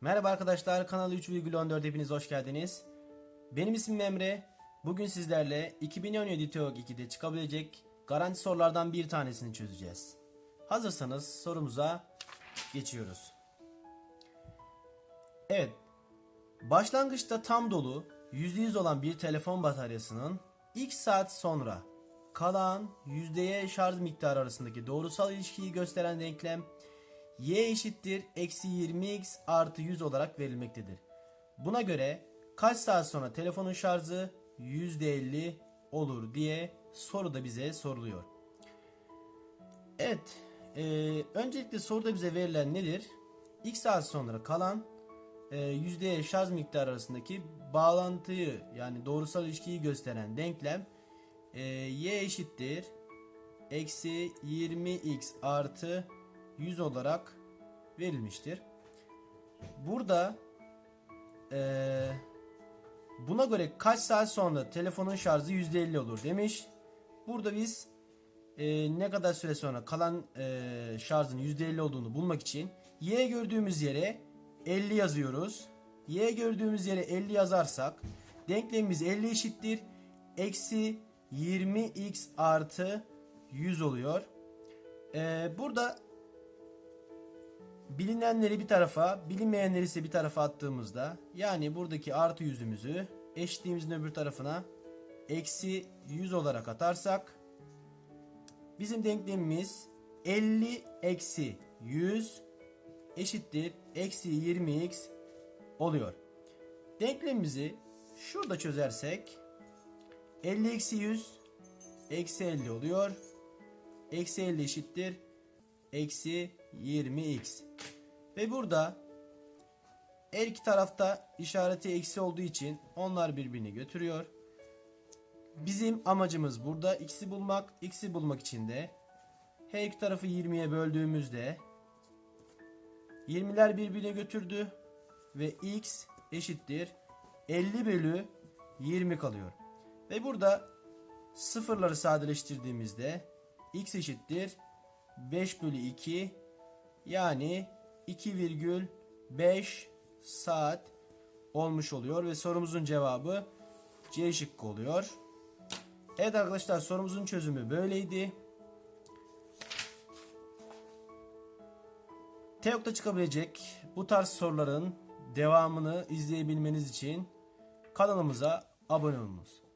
Merhaba arkadaşlar kanalı 3,14 hepiniz hoş geldiniz. Benim ismim Emre. Bugün sizlerle 2017 TEOG 2'de çıkabilecek garanti sorulardan bir tanesini çözeceğiz. Hazırsanız sorumuza geçiyoruz. Evet. Başlangıçta tam dolu %100 olan bir telefon bataryasının ilk saat sonra kalan yüzdeye şarj miktarı arasındaki doğrusal ilişkiyi gösteren denklem y eşittir eksi 20x artı 100 olarak verilmektedir. Buna göre kaç saat sonra telefonun şarjı %50 olur diye soruda bize soruluyor. Evet, e, öncelikle soruda bize verilen nedir? İlk saat sonra kalan e, yüzdeye şarj miktarı arasındaki bağlantıyı yani doğrusal ilişkiyi gösteren denklem e, y eşittir eksi 20x artı 100 olarak verilmiştir. Burada eee, buna göre kaç saat sonra telefonun şarjı %50 olur demiş. Burada biz eee, ne kadar süre sonra kalan eee, şarjın %50 olduğunu bulmak için y gördüğümüz yere 50 yazıyoruz. Y gördüğümüz yere 50 yazarsak denklemimiz 50 eşittir. Eksi 20x artı 100 oluyor. Eee, burada bilinenleri bir tarafa, bilinmeyenleri ise bir tarafa attığımızda yani buradaki artı yüzümüzü eşitliğimizin öbür tarafına eksi 100 olarak atarsak bizim denklemimiz 50 eksi 100 eşittir eksi 20x oluyor. Denklemimizi şurada çözersek 50 eksi 100 eksi 50 oluyor. Eksi 50 eşittir eksi 20x. Ve burada her iki tarafta işareti eksi olduğu için onlar birbirini götürüyor. Bizim amacımız burada x'i bulmak. X'i bulmak için de her iki tarafı 20'ye böldüğümüzde 20'ler birbirine götürdü ve x eşittir 50 bölü 20 kalıyor. Ve burada sıfırları sadeleştirdiğimizde x eşittir 5 bölü 2 yani 2,5 saat olmuş oluyor ve sorumuzun cevabı C şıkkı oluyor. Evet arkadaşlar sorumuzun çözümü böyleydi. TEOK'ta çıkabilecek bu tarz soruların devamını izleyebilmeniz için kanalımıza abone olunuz.